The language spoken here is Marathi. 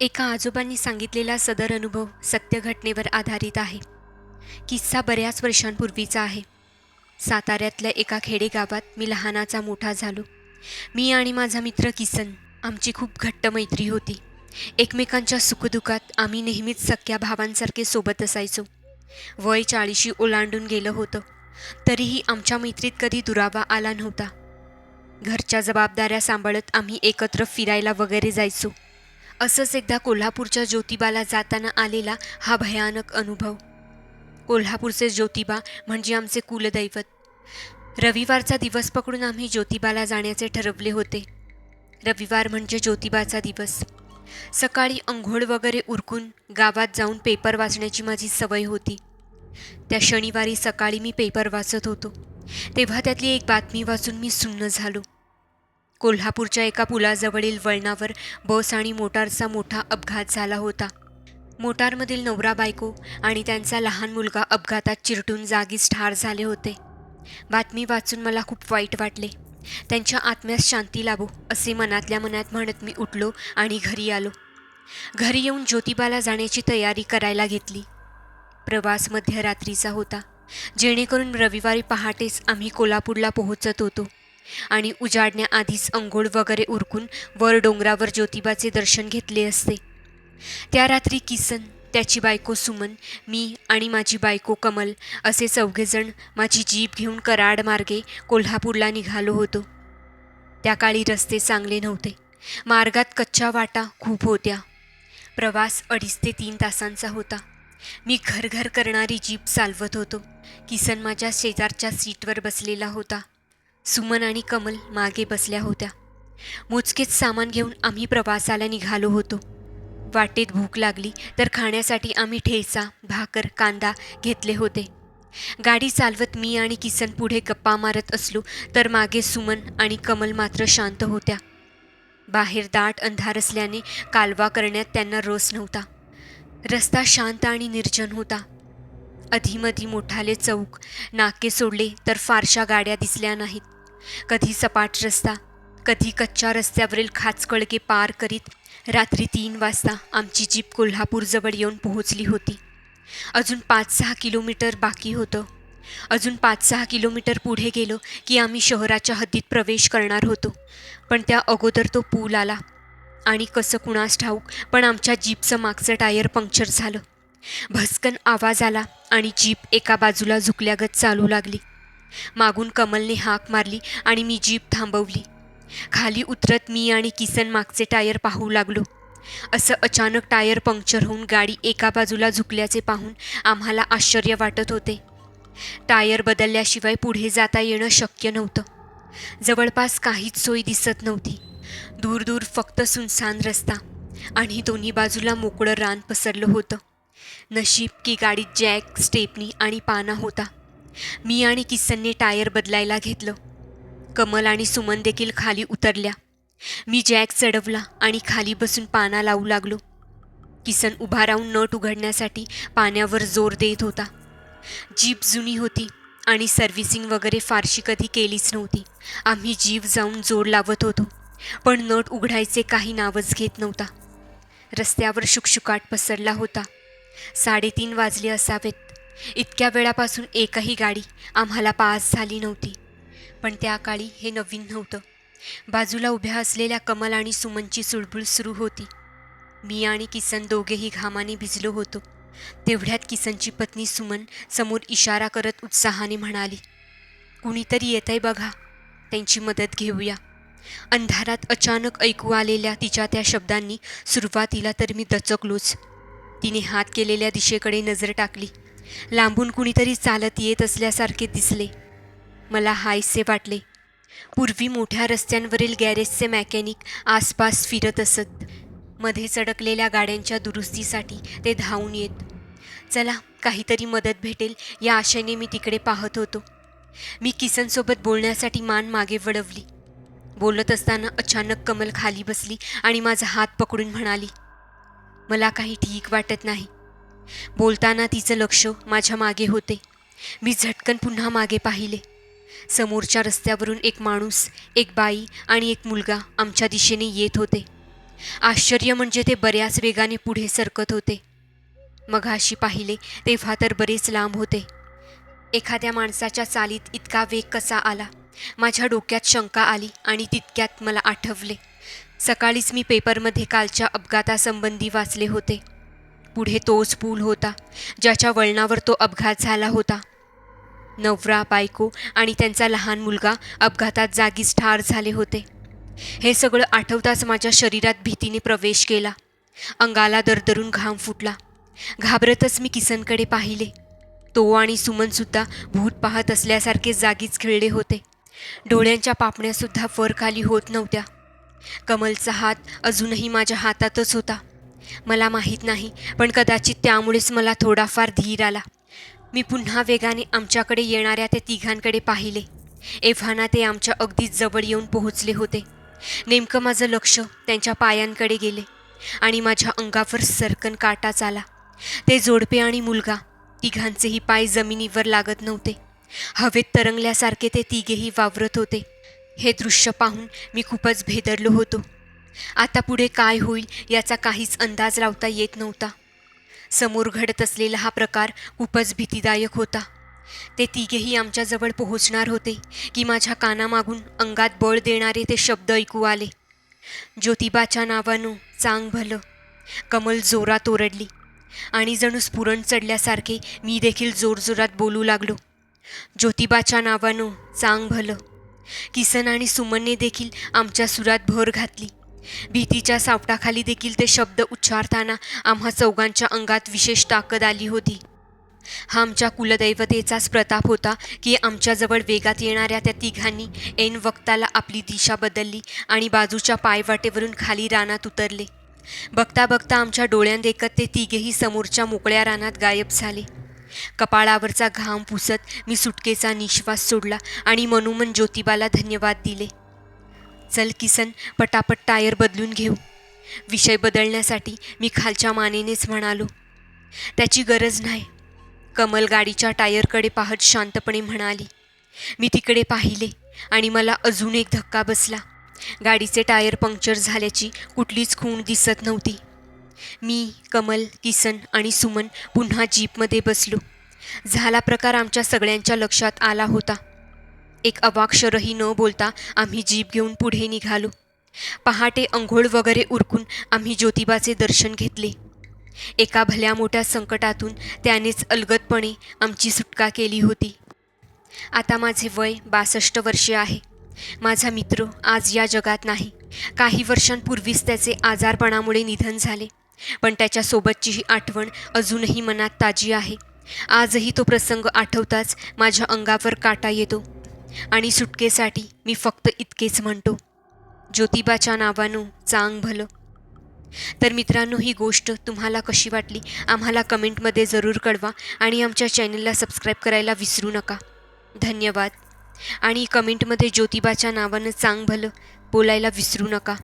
एका आजोबांनी सांगितलेला सदर अनुभव सत्यघटनेवर आधारित आहे. किस्सा बऱ्याच वर्षांपूर्वीचा आहे. साताऱ्यातल्या एका खेडेगावात मी लहानाचा मोठा झालो. मी आणि माझा मित्र किसन आमची खूप घट्ट मैत्री होती. एकमेकांच्या सुखदुःखात आम्ही नेहमीच सख्या भावांसारखे सोबत असायचो. वय चाळीशी ओलांडून गेलं होतं. तरीही आमच्या मैत्रीत कधी दुरावा आला नव्हता. घरच्या जबाबदाऱ्या सांभाळत आम्ही एकत्र फिरायला वगैरे जायचो. असंच एकदा कोल्हापूरच्या ज्योतिबाला जाताना आलेला हा भयानक अनुभव. कोल्हापूरचे ज्योतिबा म्हणजे आमचे कुलदैवत. रविवारचा दिवस पकडून आम्ही ज्योतिबाला जाण्याचे ठरवले होते. रविवार म्हणजे ज्योतिबाचा दिवस. सकाळी अंघोळ वगैरे उरकून गावात जाऊन पेपर वाचण्याची माझी सवय होती. त्या शनिवारी सकाळी मी पेपर वाचत होतो. तेव्हा त्यातली एक बातमी वाचून मी सुन्न झालो. कोल्हापूरच्या एका पुलाजवळील वळणावर बस आणि मोटारचा मोठा अपघात झाला होता. मोटारमधील नवरा बायको आणि त्यांचा लहान मुलगा अपघातात चिरटून जागीच ठार झाले होते. बातमी वाचून मला खूप वाईट वाटले. त्यांच्या आत्म्यास शांती लाभो असे मनातल्या मनात म्हणत मी उठलो आणि घरी आलो. घरी येऊन ज्योतिबाला जाण्याची तयारी करायला घेतली. प्रवास मध्यरात्रीचा होता. जेणेकरून रविवारी पहाटेच आम्ही कोल्हापूरला पोहोचत होतो. आणि उजाडण्याआधीच अंघोळ वगैरे उरकून वर डोंगरावर ज्योतिबाचे दर्शन घेतले असते. त्या रात्री किसन त्याची बायको सुमन मी आणि माझी बायको कमल असे चौघेजण माझी जीप घेऊन कराड मार्गे कोल्हापूरला निघालो होतो. त्या काळी रस्ते चांगले नव्हते. मार्गात कच्च्या वाटा खूप होत्या. प्रवास अडीच ते तीन तासांचा होता. मी घरघर करणारी जीप चालवत होतो. किसन माझ्या शेजारच्या सीटवर बसलेला होता. सुमन आणि कमल मागे बसल्या होत्या. मोजकेच सामान घेऊन आम्ही प्रवासाला निघालो होतो. वाटेत भूक लागली तर खाण्यासाठी आम्ही ठेचा भाकर कांदा घेतले होते. गाडी चालवत मी आणि किसन पुढे गप्पा मारत असलो तर मागे सुमन आणि कमल मात्र शांत होत्या. बाहेर दाट अंधार असल्याने कालवा करण्यात त्यांना रस नव्हता. रस्ता शांत आणि निर्जन होता. अधीमधी मोठाले चौक नाके सोडले तर फारशा गाड्या दिसल्या नाहीत. कधी सपाट रस्ता कधी कच्च्या रस्त्यावरील खाचकळगे पार करीत रात्री तीन वाजता आमची जीप कोल्हापूरजवळ येऊन पोहोचली होती. अजून पाच सहा किलोमीटर बाकी होतं. अजून पाच सहा किलोमीटर पुढे गेलो की आम्ही शहराच्या हद्दीत प्रवेश करणार होतो. पण त्या अगोदर तो पूल आला आणि कसं कुणास ठाऊक पण आमच्या जीपचं मागचं टायर पंक्चर झालं. भस्कन आवाज आला आणि जीप एका बाजूला झुकल्यागत चालू लागली. मागून कमलने हाक मारली आणि मी जीप थांबवली. खाली उतरत मी आणि किसन मागचे टायर पाहू लागलो. असं अचानक टायर पंक्चर होऊन गाडी एका बाजूला झुकल्याचे पाहून आम्हाला आश्चर्य वाटत होते. टायर बदलल्याशिवाय पुढे जाता येणं शक्य नव्हतं. जवळपास काहीच सोय दिसत नव्हती. दूर दूर फक्त सुनसान रस्ता आणि दोन्ही बाजूला मोकळं रान पसरलं होतं. नशीब की गाडीत जॅक स्टेपनी आणि पाना होता. मी आणि किसनने टायर बदलायला घेतलं. कमल आणि सुमन देखील खाली उतरल्या. मी जॅक चढवला आणि खाली बसून पाना लावू लागलो. किसन उभा राहून नट उघडण्यासाठी पाण्यावर जोर देत होता. जीप जुनी होती आणि सर्व्हिसिंग वगैरे फारशी कधी केलीच नव्हती. आम्ही जीव जाऊन जोर लावत होतो पण नट उघडायचे काही नावच घेत नव्हता. रस्त्यावर शुकशुकाट पसरला होता. साडेतीन वाजले असावेत. इतक्या वेळापासून एकही गाडी आम्हाला पास झाली नव्हती. पण त्या काळी हे नवीन नव्हतं. बाजूला उभ्या असलेल्या कमल आणि सुमनची सुळबुळ सुरू होती. मी आणि किसन दोघेही घामाने भिजलो होतो. तेवढ्यात किसनची पत्नी सुमन समोर इशारा करत उत्साहाने म्हणाली कुणीतरी येतंय बघा. त्यांची मदत घेऊया. अंधारात अचानक ऐकू आलेल्या तिच्या त्या शब्दांनी सुरुवातीला तर मी दचकलोच. तिने हात केलेल्या दिशेकडे नजर टाकली. लांबून कुणीतरी चालत येत असल्यासारखे दिसले. मला हायसे वाटले. पूर्वी मोठ्या रस्त्यांवरील गॅरेजचे मॅकॅनिक आसपास फिरत असत. मध्ये चडकलेल्या गाड्यांच्या दुरुस्तीसाठी ते धावून येत. चला काहीतरी मदत भेटेल या आशेने मी तिकडे पाहत होतो. मी किसनसोबत बोलण्यासाठी मान मागे वळवली. बोलत असताना अचानक कमल खाली बसली आणि माझा हात पकडून म्हणाली मला काही ठीक वाटत नाही. बोलताना तिचं लक्ष माझ्या मागे होते. मी झटकन पुन्हा मागे पाहिले. समोरच्या रस्त्यावरून एक माणूस एक बाई आणि एक मुलगा आमच्या दिशेने येत होते. आश्चर्य म्हणजे ते बऱ्याच वेगाने पुढे सरकत होते. मघाशी पाहिले तेव्हा तर बरेच लांब होते. एखाद्या माणसाच्या चालीत इतका वेग कसा आला? माझ्या डोक्यात शंका आली आणि तितक्यात मला आठवले. सकाळीच मी पेपरमध्ये कालच्या अपघातासंबंधी वाचले होते. पुढे तोच पूल होता ज्याच्या वळणावर तो अपघात झाला होता. नवरा बायको आणि त्यांचा लहान मुलगा अपघातात जागीच ठार झाले होते. हे सगळं आठवताच माझ्या शरीरात भीतीने प्रवेश केला. अंगाला दरदरून घाम फुटला. घाबरतच मी किसनकडे पाहिले. तो आणि सुमनसुद्धा भूत पाहत असल्यासारखे जागीच खेळले होते. डोळ्यांच्या पापण्यासुद्धा फरक खाली होत नव्हत्या. कमलचा हात अजूनही माझ्या हातातच होता. मला माहीत नाही पण कदाचित त्यामुळेच मला थोडाफार धीर आला. मी पुन्हा वेगाने आमच्याकडे येणाऱ्या त्या तिघांकडे पाहिले. एव्हाना ते आमच्या अगदीच जवळ येऊन पोहोचले होते. नेमकं माझं लक्ष त्यांच्या पायांकडे गेले आणि माझ्या अंगावर सरकन काटाच आला. ते जोडपे आणि मुलगा तिघांचेही पाय जमिनीवर लागत नव्हते. हवेत तरंगल्यासारखे ते तिघेही वावरत होते. हे दृश्य पाहून मी खूपच भेदरलो होतो. आता पुढे काय होईल याचा काहीच अंदाज लावता येत नव्हता. समोर घडत असलेला हा प्रकार खूपच भीतीदायक होता. ते तिघेही आमच्याजवळ पोहोचणार होते की माझ्या कानामागून अंगात बळ देणारे ते शब्द ऐकू आले. ज्योतिबाच्या नावानं चांग भलं कमल जोरात ओरडली आणि जणू स्फुरण चढल्यासारखे मी देखील जोरजोरात बोलू लागलो. ज्योतिबाच्या नावानं चांग भलं किसन आणि सुमनने देखील आमच्या सुरात भर घातली. भीतीच्या सावटाखाली देखील ते शब्द उच्चारताना आम्हा चौघांच्या अंगात विशेष ताकद आली होती. हा आमच्या कुलदैवतेचाच प्रताप होता की आमच्याजवळ वेगात येणाऱ्या त्या तिघांनी ऐन वक्ताला आपली दिशा बदलली आणि बाजूच्या पायवाटेवरून खाली रानात उतरले. बघता बघता आमच्या डोळ्यांदेखत ते तिघेही समोरच्या मोकळ्या रानात गायब झाले. कपाळावरचा घाम पुसत मी सुटकेचा निश्वास सोडला आणि मनोमन ज्योतिबाला धन्यवाद दिले. चल किसन पटापट टायर बदलून घेऊ. विषय बदलण्यासाठी मी खालच्या मानेनेच म्हणालो. त्याची गरज नाही. कमल गाडीच्या टायरकडे पाहत शांतपणे म्हणाली. मी तिकडे पाहिले आणि मला अजून एक धक्का बसला. गाडीचे टायर पंक्चर झाल्याची कुठलीच खूण दिसत नव्हती. मी कमल किसन आणि सुमन पुन्हा जीपमध्ये बसलो. झाला प्रकार आमच्या सगळ्यांच्या लक्षात आला होता. एक अवाक्षरही न बोलता आम्ही जीप घेऊन पुढे निघालो. पहाटे अंघोळ वगैरे उरकून आम्ही ज्योतिबाचे दर्शन घेतले. एका भल्या मोठ्या संकटातून त्यानेच अलगदपणे आमची सुटका केली होती. आता माझे वय बासष्ट वर्षे आहे. माझा मित्र आज या जगात नाही. काही वर्षांपूर्वीच त्याचे आजारपणामुळे निधन झाले. पण त्याच्यासोबतची ही आठवण अजूनही मनात ताजी आहे. आजही तो प्रसंग आठवताच माझ्या अंगावर काटा येतो. आणि सुटकेसाठी मी फक्त इतकेच म्हणतो ज्योतिबाच्या नावानं चांग भलं. तर मित्रांनो ही गोष्ट तुम्हाला कशी वाटली? आम्हाला कमेंटमध्ये जरूर कळवा आणि आमच्या चॅनलला सबस्क्राईब करायला विसरू नका. धन्यवाद. आणि कमेंटमध्ये ज्योतिबाच्या नावानं चांग भलं बोलायला विसरू नका.